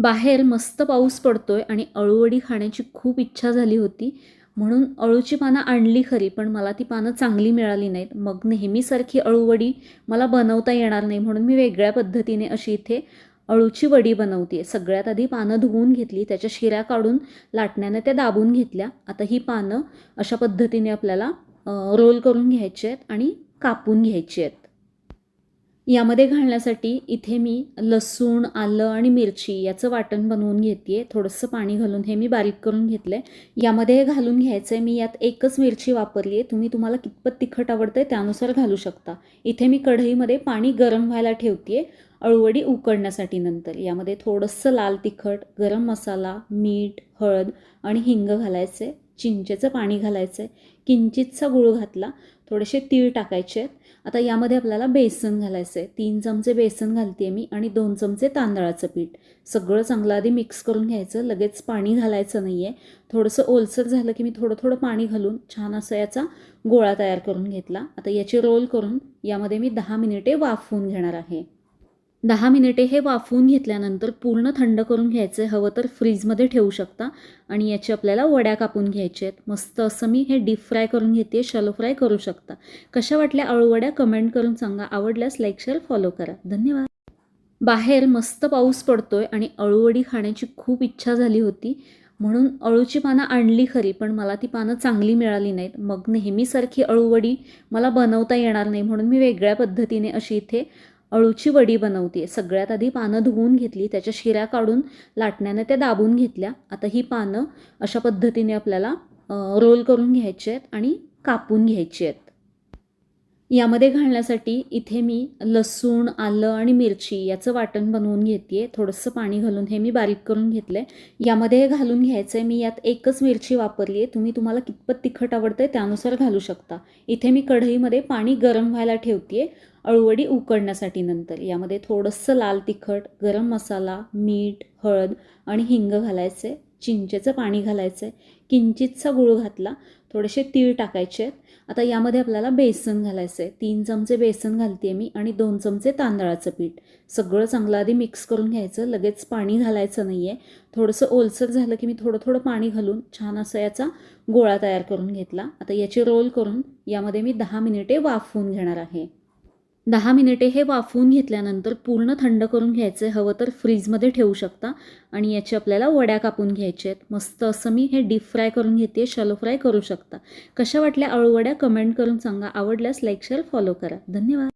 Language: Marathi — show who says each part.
Speaker 1: बाहेर मस्त पाऊस पडतोय आणि अळूवडी खाण्याची खूप इच्छा झाली होती. म्हणून अळूची पानं आणली खरी पण मला ती पानं चांगली मिळाली नाहीत. मग नेहमीसारखी अळूवडी मला बनवता येणार नाही म्हणून मी वेगळ्या पद्धतीने अशी इथे अळूची वडी बनवते सगळ्यात आधी पानं धुवून घेतली त्याच्या शिऱ्या काढून लाटण्याने त्या दाबून घेतल्या. आता ही पानं अशा पद्धतीने आपल्याला रोल करून घ्यायची आहेत आणि कापून घ्यायची आहेत. यामध्ये घालण्यासाठी इथे मी लसूण आलं आणि मिरची याचं वाटण बनवून घेते आहे थोडंसं पाणी घालून हे मी बारीक करून घेतलं आहे यामध्ये हे घालून घ्यायचं आहे मी यात एकच मिरची वापरली आहे तुम्ही तुम्हाला कितपत तिखट आवडतं आहे त्यानुसार घालू शकता. इथे मी कढईमध्ये पाणी गरम व्हायला ठेवते आहे अळूवडी उकडण्यासाठी नंतर. यामध्ये थोडंसं लाल तिखट गरम मसाला मीठ हळद आणि हिंग घालायचं आहे चिंचेचं पाणी घालायचं आहे किंचितचा गुळ घातला थोडेसे तीळ टाकायचे आहेत. आता यामध्ये आपल्याला बेसन घालायचं आहे. तीन चमचे बेसन घालते मी आणि दोन चमचे तांदळाचं पीठ. सगळं चांगलं आधी मिक्स करून घ्यायचं. लगेच पाणी घालायचं नाही आहे थोडंसं ओलसर झालं की मी थोडं थोडं पाणी घालून छान असं याचा गोळा तयार करून घेतला. आता याची रोल करून यामध्ये मी दहा मिनिटे वाफवून घेणार आहे. दहा मिनिटे हे वाफवून घेतल्यानंतर पूर्ण थंड करून घ्यायचं. आहे हवं तर फ्रीजमध्ये ठेवू शकता. आणि याची आपल्याला वड्या कापून घ्यायच्या आहेत. मस्त असं मी हे डीप फ्राय करून घेते शॅलो फ्राय करू शकता. कशा वाटल्या अळूवड्या? कमेंट करून सांगा. आवडल्यास लाईक शेअर फॉलो करा. धन्यवाद. बाहेर मस्त पाऊस पडतोय आणि अळूवडी खाण्याची खूप इच्छा झाली होती. म्हणून अळूची पानं आणली खरी पण मला ती पानं चांगली मिळाली नाहीत. मग नेहमीसारखी अळूवडी मला बनवता येणार नाही म्हणून मी वेगळ्या पद्धतीने अशी इथे अळूची वडी बनवते सगळ्यात आधी पानं धुवून घेतली त्याच्या शिऱ्या काढून लाटण्याने त्या दाबून घेतल्या. आता ही पानं अशा पद्धतीने आपल्याला रोल करून घ्यायची आहेत आणि कापून घ्यायची आहेत. यामध्ये घालण्यासाठी इथे मी लसूण आलं आणि मिरची याचं वाटण बनवून घेते आहे थोडंसं पाणी घालून हे मी बारीक करून घेतलं आहे यामध्ये घालून घ्यायचं आहे मी यात एकच मिरची वापरली आहे तुम्ही तुम्हाला कितपत तिखट आवडतं आहे त्यानुसार घालू शकता. इथे मी कढईमध्ये पाणी गरम व्हायला ठेवते आहे अळूवडी उकडण्यासाठी नंतर. यामध्ये थोडंसं लाल तिखट गरम मसाला मीठ हळद आणि हिंग घालायचं आहे चिंचेचं पाणी घालायचं आहे किंचितचा गुळ घातला थोडेसे तीळ टाकायचे आहेत. आता यामध्ये आपल्याला बेसन घालायचं आहे तीन चमचे बेसन घालते आहे मी आणि दोन चमचे तांदळाचं पीठ. सगळं चांगलं आधी मिक्स करून घ्यायचं. लगेच पाणी घालायचं नाही आहे थोडंसं ओलसर झालं की मी थोडं थोडं पाणी घालून छान असं याचा गोळा तयार करून घेतला. आता याची रोल करून यामध्ये मी दहा मिनिटे वाफवून घेणार आहे. दहा मिनिटे हे वाफवून घेतल्यानंतर पूर्ण थंड करून घ्यायचं आहे हवं तर फ्रीजमध्ये ठेवू शकता. आणि याची आपल्याला वड्या कापून घ्यायच्या आहेत. मस्त असं मी हे डीप फ्राय करून घेते शॅलो फ्राय करू शकता. कशा वाटल्या अळूवड्या कमेंट करून सांगा. आवडल्यास लाईक शेअर फॉलो करा. धन्यवाद.